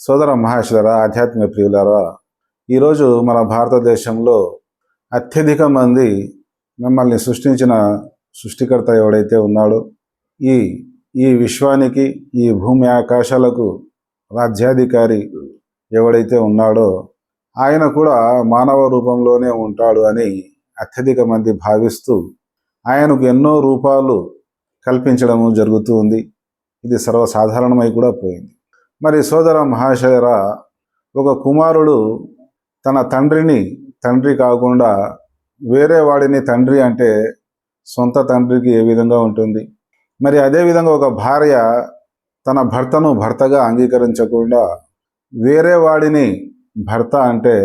సోదర మహేశ్వర ఆధ్యాత్మిక ప్రియులరా ఈరోజు మన భారతదేశంలో అత్యధిక మంది మిమ్మల్ని సృష్టించిన సృష్టికర్త ఎవడైతే ఉన్నాడో ఈ ఈ విశ్వానికి ఈ భూమి ఆకాశాలకు రాజ్యాధికారి ఎవడైతే ఉన్నాడో ఆయన కూడా మానవ రూపంలోనే ఉంటాడు అని అత్యధిక మంది భావిస్తూ ఆయనకు ఎన్నో రూపాలు కల్పించడము జరుగుతూ ఉంది. ఇది సర్వసాధారణమై కూడా పోయింది. మరి సోదర మహాశయర ఒక కుమారుడు తన తండ్రిని తండ్రి కాకుండా వేరే వాడిని తండ్రి అంటే సొంత తండ్రికి ఏ విధంగా ఉంటుంది? మరి అదేవిధంగా ఒక భార్య తన భర్తను భర్తగా అంగీకరించకుండా వేరే వాడిని భర్త అంటే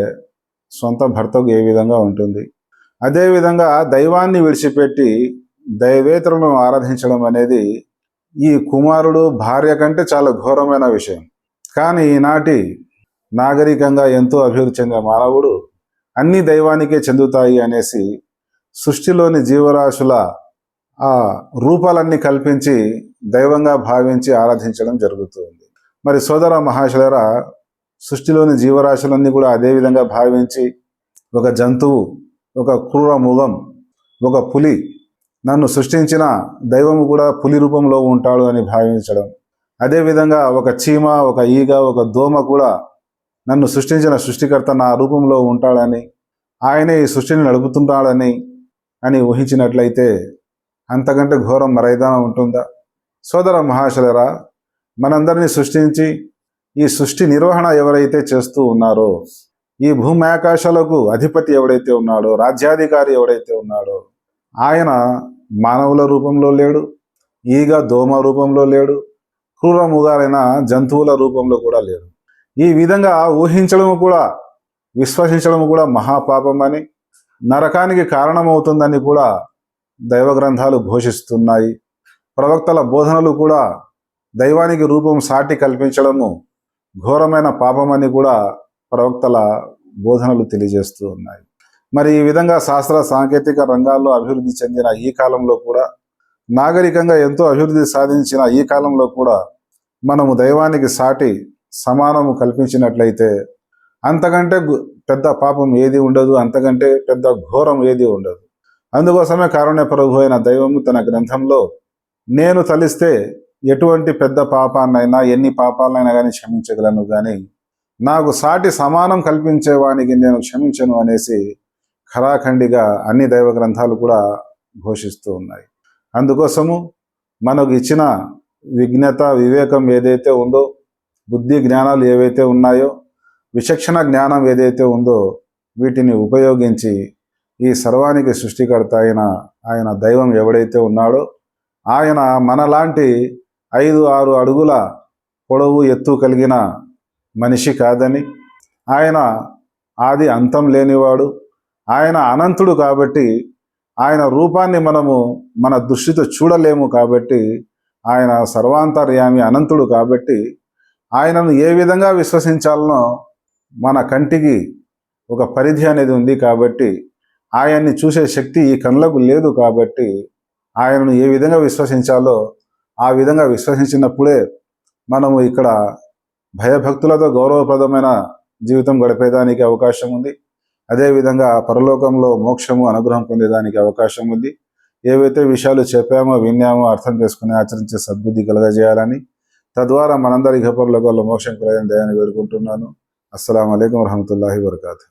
సొంత భర్తకు ఏ విధంగా ఉంటుంది? అదేవిధంగా దైవాన్ని విడిచిపెట్టి దైవేతరులను ఆరాధించడం అనేది ఈ కుమారుడు భార్య కంటే చాలా ఘోరమైన విషయం. కానీ ఈనాటి నాగరికంగా ఎంతో అభివృద్ధి చెందిన మానవుడు అన్ని దైవానికే చెందుతాయి అనేసి సృష్టిలోని జీవరాశుల ఆ రూపాలన్నీ కల్పించి దైవంగా భావించి ఆరాధించడం జరుగుతుంది. మరి సోదర మహాశలర సృష్టిలోని జీవరాశులన్నీ కూడా అదే విధంగా భావించి ఒక జంతువు ఒక క్రూర మృగం ఒక పులి నన్ను సృష్టించిన దైవము కూడా పులి రూపంలో ఉంటాడు అని భావించడం అదేవిధంగా ఒక చీమ ఒక ఈగ ఒక దోమ కూడా నన్ను సృష్టించిన సృష్టికర్త నా రూపంలో ఉంటాడని ఆయనే ఈ సృష్టిని నడుపుతుంటాడని అని ఊహించినట్లయితే అంతకంటే ఘోరం మరైదానం ఉంటుందా? సోదర మహాశలరా మనందరినీ సృష్టించి ఈ సృష్టి నిర్వహణ ఎవరైతే చేస్తూ ఉన్నారో ఈ భూమి ఆకాశాలకు అధిపతి ఎవడైతే ఉన్నాడో రాజ్యాధికారి ఎవడైతే ఉన్నాడో ఆయన మానవుల రూపంలో లేడు ఈగ దోమ రూపంలో లేడు క్రూరముగారైన జంతువుల రూపంలో కూడా లేడు ఈ విధంగా ఊహించడం కూడా విశ్వసించడం కూడా మహాపాపం అని నరకానికి కారణమవుతుందని కూడా దైవ గ్రంథాలు ఘోషిస్తున్నాయి. ప్రవక్తల బోధనలు కూడా దైవానికి రూపం సాటి కల్పించడము ఘోరమైన పాపమని కూడా ప్రవక్తల బోధనలు తెలియజేస్తూ ఉన్నాయి. మరి ఈ విధంగా శాస్త్ర సాంకేతిక రంగాల్లో అభివృద్ధి చెందిన ఈ కాలంలో కూడా నాగరికంగా ఎంతో అభివృద్ధి సాధించిన ఈ కాలంలో కూడా మనము దైవానికి సాటి సమానము కల్పించినట్లయితే అంతకంటే పెద్ద పాపం ఏది ఉండదు అంతకంటే పెద్ద ఘోరం ఏది ఉండదు. అందుకోసమే కారుణ్య ప్రభు అయిన దైవము తన గ్రంథంలో నేను తలిస్తే ఎటువంటి పెద్ద పాపాన్నైనా ఎన్ని పాపాలనైనా కానీ క్షమించగలను కానీ నాకు సాటి సమానం కల్పించేవానికి నేను క్షమించను అనేసి ఖరాఖండిగా అన్ని దైవ గ్రంథాలు కూడా ఘోషిస్తూ ఉన్నాయి. అందుకోసము మనకు ఇచ్చిన విజ్ఞత వివేకం ఏదైతే ఉందో బుద్ధి జ్ఞానాలు ఏవైతే ఉన్నాయో విచక్షణ జ్ఞానం ఏదైతే ఉందో వీటిని ఉపయోగించి ఈ సర్వానికి సృష్టికర్త అయిన ఆయన దైవం ఎవడైతే ఉన్నాడో ఆయన మనలాంటి ఐదు ఆరు అడుగుల పొడవు ఎత్తు కలిగిన మనిషి కాదని ఆయన ఆది అంతం లేనివాడు ఆయన అనంతుడు కాబట్టి ఆయన రూపాన్ని మనము మన దృష్టితో చూడలేము కాబట్టి ఆయన సర్వాంతర్యామి అనంతుడు కాబట్టి ఆయనను ఏ విధంగా విశ్వసించాలనో మన కంటికి ఒక పరిధి అనేది ఉంది కాబట్టి ఆయన్ని చూసే శక్తి ఈ కళ్ళకు లేదు కాబట్టి ఆయనను ఏ విధంగా విశ్వసించాలో ఆ విధంగా విశ్వసించినప్పుడే మనము ఇక్కడ భయభక్తులతో గౌరవప్రదమైన జీవితం గడిపేదానికి అవకాశం ఉంది. అదేవిధంగా పరలోకంలో మోక్షము అనుగ్రహం పొందేదానికి అవకాశం ఉంది. ఏవైతే విషయాలు చెప్పామో విన్నామో అర్థం చేసుకుని ఆచరించే సద్బుద్ధి కలగజేయాలని తద్వారా మనందరి ఇహపరలోకంలో మోక్షం కలగని దయాన్ని వేడుకుంటున్నాను అస్సలం అయికం వరహమతుల్లాహి వరకాతు